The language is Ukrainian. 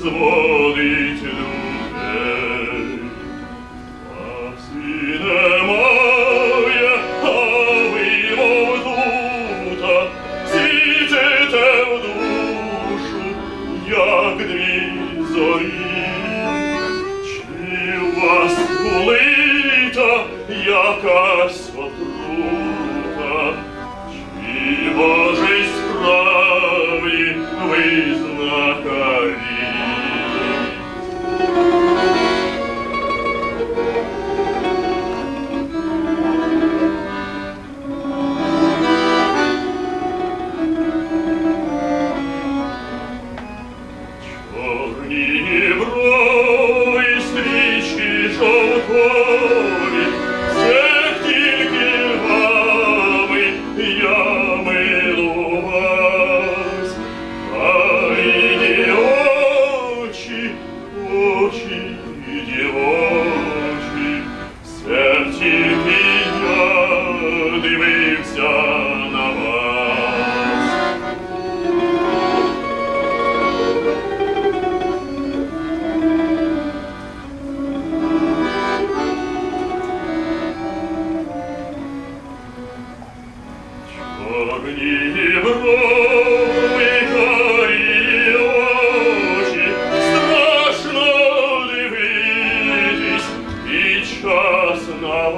зводить людей. Спасі немає, а ви, в душу, як дві зорі. Чи вас булита якась отрута, чи Божий справі ви знака? Чорні брови, стрічки жовтові, страшно дивитись і час на